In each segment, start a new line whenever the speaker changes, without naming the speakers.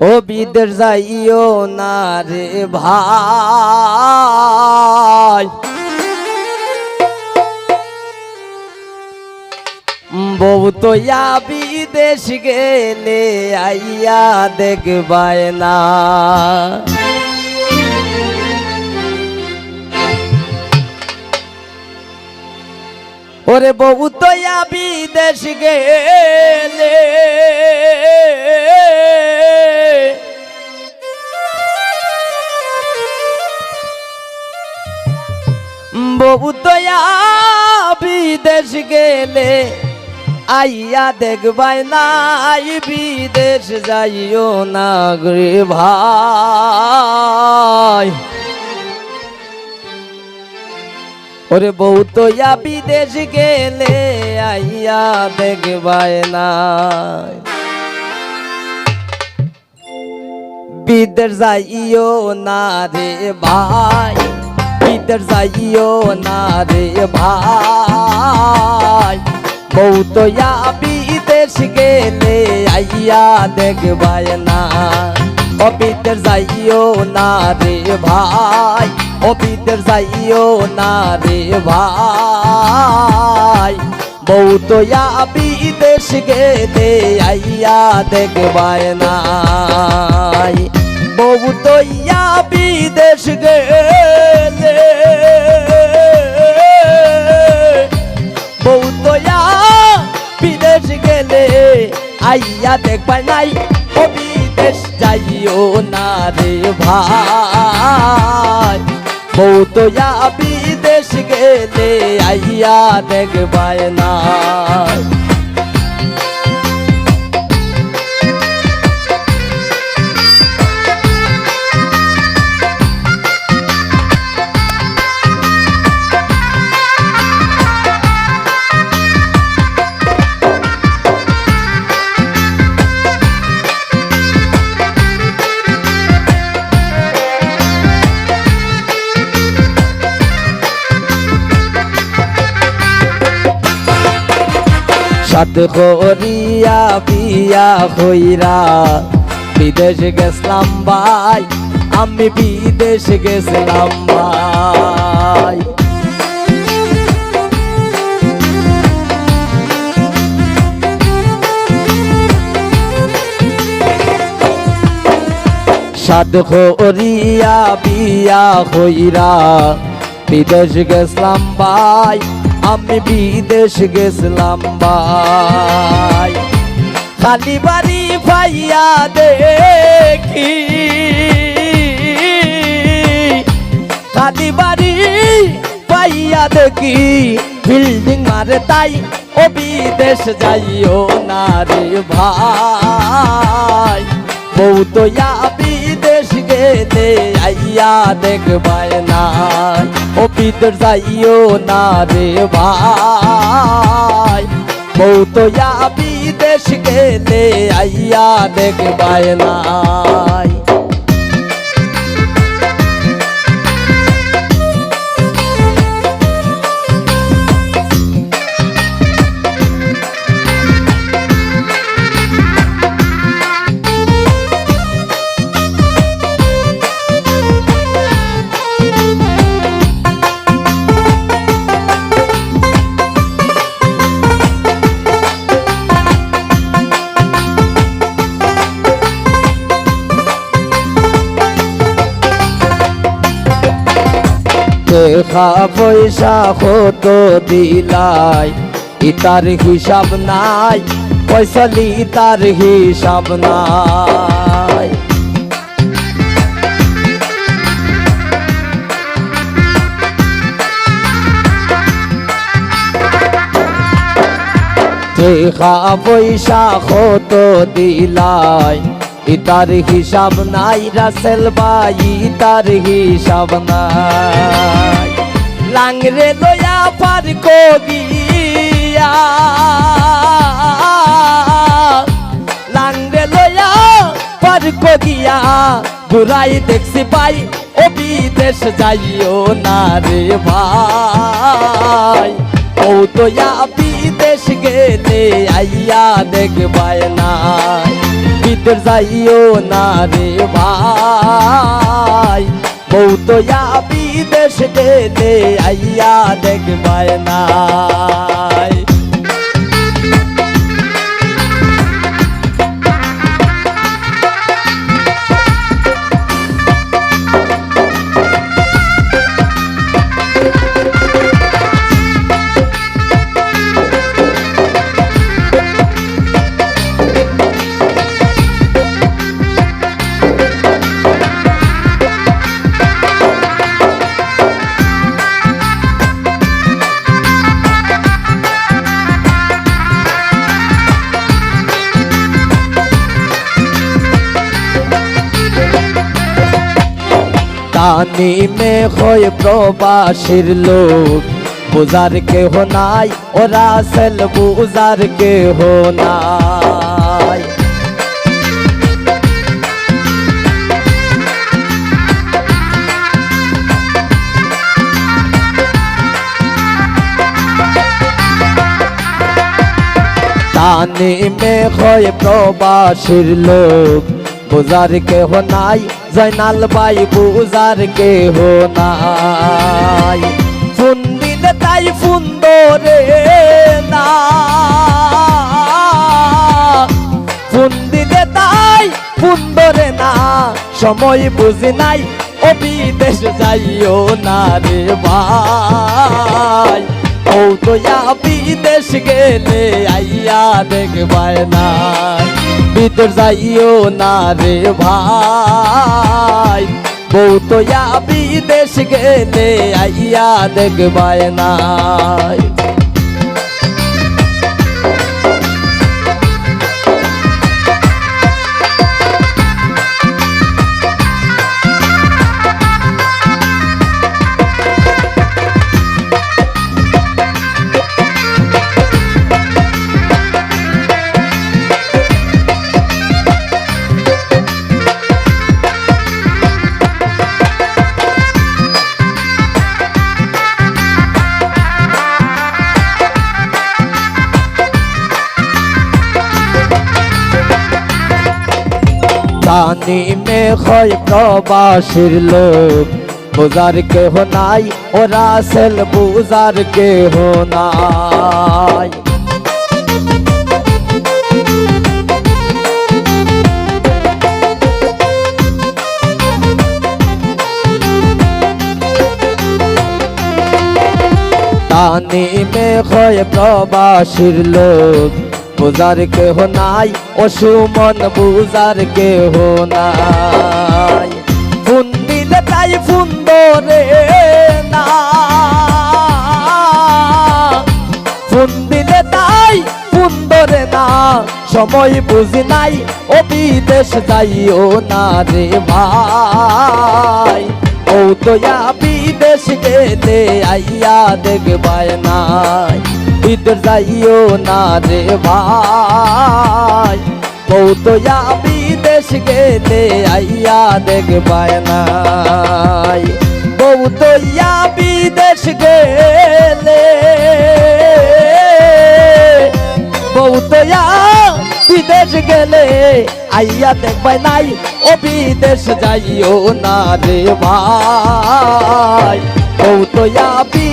ও বিদের যাইও না রে ভাই। বউ তো বিদেশ গেলে আইয়া দেখবায় না। ওরে বউ তো ইয়া বিদেশ গেলে। বউ তো ইয়া বিদেশ গেলে, আইয়া দেখবাই নাই বিদেশ যাইও না রে ভাই। ওরে বউ তো ইয়া বিদেশ গেলে আইয়া দেখবাই নাই। বিদেশ যাইও না রে ভাই, বিদেশ যাইও না রে ভাই। বউ তো ইয়া বিদেশ গেলে আইয়া দেখবাই না বিদেশ যাইও না রে ভাই বিদেশ যাইও না রে ভাই। বউ তো বিদেশ গেলে আইয়া দেখবাই নাই। বউ তো ইয়া বিদেশ গেলে বউ তো বিদেশ গেলে আইয়া দেখবাই নাই। বিদেশ যাইও না রে ভাই। বউ তো বিদেশ গেলে আইয়া দেখবায় নাই সাত করিয়া বিয়া হইরা। বিদেশ গেছিলাম ভাই, আমি বিদেশ গেছিলাম ভাই। করিয়া বিয়া হইরা। বিদেশ গেছিলাম ভাই আমি বিদেশ গেছিলাম ভাই। খালি বাড়ি ভাইয়া দেখি। খালি বাড়ি পাইয়া দেখি। বিল্ডিং মারে তাই ও বিদেশ যাইও না রে ভাই। বউ তো গেলে আইয়া দেখবাই না ও পিতর যাইও না রে ভাই। বউ তো বিদেশ গেলে আইয়া দেখবাই নাই। দেখা পয়সা কত দিলাই? ইতার হিসাব নাই, পয়সা লি তার হিসাব নাই। দেখা পয়সা কত দিলাই? ইতার হিসাব নাই, রাসেল ভাই ইতার হিসাব নাই। লাংরে লয়া পার কগিয়া লাংরে লয়া পার কগিয়া ঘুরাই দেখছি পাই ও বিদেশ যাইও না রে ভাই। ও তো বিদেশ গেলে আইয়া দেখবাই ও বিদের যাইও না রে ভাই। বউ তো বিদেশ গেলে আইয়া দেখবায় নাই তানি মে হয় প্রবাসীর লোক। বুজার কেহ নাই, ওরা সেল বুজার কেহ নাই। তানি মে হয় প্রবাসীর লোক। বুজার কেহ নাই জয়নাল বাই বুজার কেহ নাই। ফোন দিলে তাই ফোন ধরে না। ফোন দিলে তাই ফোন না। সময় বুঝি নাই ও বিদেশ যাইও না রে ভাই। ও তো বিদেশ গেলে আইয়া দেখবায় না বিদেশ যাইও না রে ভাই। বউ তো বিদেশ গেলে আইয়া দেখবায় নাই। তানি মে হয় প্রবাসীর লোক বুজার কেহ নাই ওরা সেল বুজার কেহ নাই তানি মে হয় প্রবাসীর লোক বুজার কেহ নাই ও সুমন বুজার কেহ নাই ফোন দিলে তাই ফোন ধরে না ফোন দিলে তাই ফোন ধরে না সময় বুঝি নাই ও বিদেশ যাইও না রে ভাই ও তো বিদেশ গেলে আইয়া দেখবায় নাই বিদেশ যাইও না রে ভাই। ও তো ইয়া বিদেশ গেলে আইয়া দেখবায় নাই। বউ তো ইয়া বিদেশ গেলে বউ তো বিদেশ গেলে আইয়া দেখবাই নাই। ও বিদেশ যাইও না রে ভাই। ও তো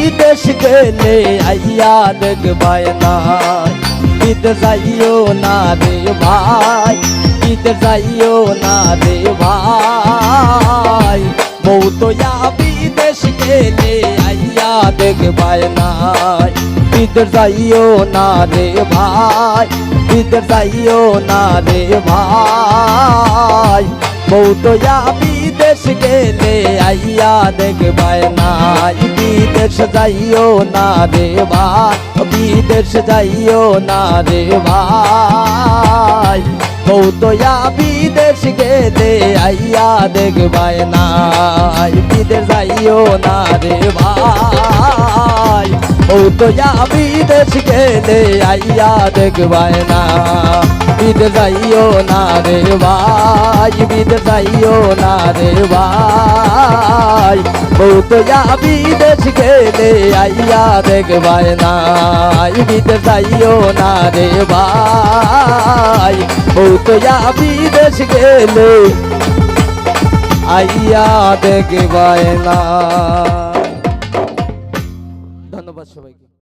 বিদেশ গেলে আইয়া দেখবাই নাই বিদেশ যাইও না রে ভাই বিদেশ যাইও না রে ভাই বউ তো বিদেশ গেলে আইয়া দেখবাই নাই বিদেশ যাইও না রে ভাই বিদেশ যাইও না রে ভাই বউ তো ইয়া বিদেশ গেলে আইয়া দেখবায় নাই বিদেশ যাইও না রে ভাই, বিদেশ যাইও না রে ভাই। ইয়া বিদেশ গেলে আইয়া দেখবায় নাই বিদেশ যাইও না রে ভাই। ও তো ইয়া বিদেশ গেলে আইয়া দেখবায় না। বিদেশ যাইও না রে ভাই বিদেশ যাইও না রে ভাই। বউ তো যাবি দেশ গেলে আইয়া দেখবাই না। যাইও না রে ভাই। বউ তো দেশ গেলে আইয়া দেখবাই না।